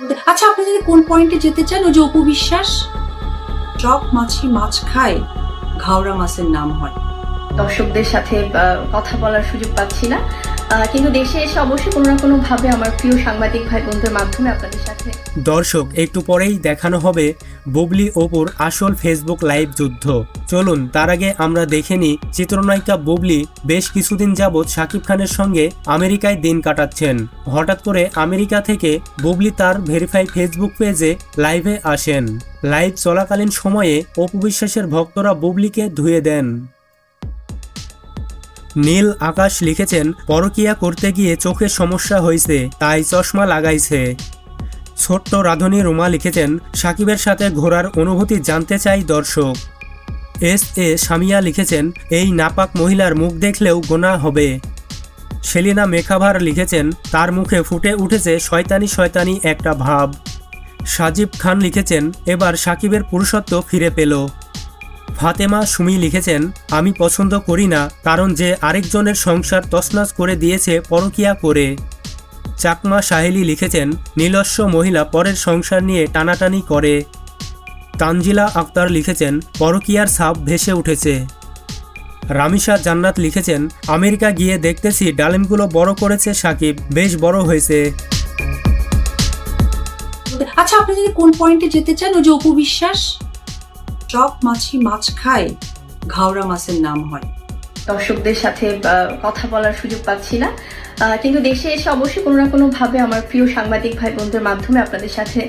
আচ্ছা আপনি যদি কোন পয়েন্টে যেতে চান, ওই যে অপবিশ্বাস চক মাছি, মাছ খায়, ঘাওড়া মাছের নাম হয়। দর্শকদের সাথে কথা বলার সুযোগ পাচ্ছি না। কিন্তু দেশে এসে অবশ্যই কোনো না কোনো ভাবে আমার প্রিয় সাংবাদিক ভাই বোনদের মাধ্যমে আপনাদের সাথে দর্শক, একটু পরেই দেখানো হবে বুবলি ওপর আসল ফেসবুক লাইভ যুদ্ধ। চলুন, তার আগে আমরা দেখে নিই, চিত্রনায়িকা বুবলি বেশ কিছুদিন যাবৎ শাকিব খানের সঙ্গে আমেরিকায় দিন কাটাচ্ছেন। হঠাৎ করে আমেরিকা থেকে বুবলি তার ভেরিফাই ফেসবুক পেজে লাইভে আসেন। লাইভ চলাকালীন সময়ে অপবিশ্বাসের ভক্তরা বুবলিকে ধুয়ে দেন। নীল আকাশ লিখেছেন, পরকিয়া করতে গিয়ে চোখের সমস্যা হয়েছে তাই চশমা লাগাইছে। ছোট্ট রাধুনী রুমা লিখেছেন, সাকিবের সাথে ঘোরার অনুভূতি জানতে চাই দর্শক। এস এ সামিয়া লিখেছেন, এই নাপাক মহিলার মুখ দেখলেও গোনা হবে। সেলিনা মেখাভার লিখেছেন, তার মুখে ফুটে উঠেছে শয়তানি শয়তানি একটা ভাব। সাজিব খান লিখেছেন, এবার সাকিবের পুরুষত্ব ফিরে পেল। ফাতেমা সুমি লিখেছেন, আমি পছন্দ করি না, কারণ যে আরেকজনের সংসার তছনছ করে দিয়েছে পরকিয়া করে। চাকমা সাহেলি লিখেছেন, নীলস্ব মহিলা পরের সংসার নিয়ে টানাটানি করে। তানজিলা আক্তার লিখেছেন, পরকিয়ার ছাপ ভেসে উঠেছে। রামিশা জান্নাত লিখেছেন, আমেরিকা গিয়ে দেখতেছি ডালিমগুলো বড় করেছে সাকিব, বেশ বড় হয়েছে। আচ্ছা আপনি যদি কোন পয়েন্টে যেতে চান, ওই যে অপু বিশ্বাস? সব মাছি, মাছ খায় ঘাওড়া মাছের নাম হয়। দর্শকদের সাথে কথা বলার সুযোগ পাচ্ছি না। কিন্তু দেশে এসে অবশ্যই কোনো না কোনোভাবে আমার প্রিয় সাংবাদিক ভাই বোনদের মাধ্যমে আপনাদের সাথে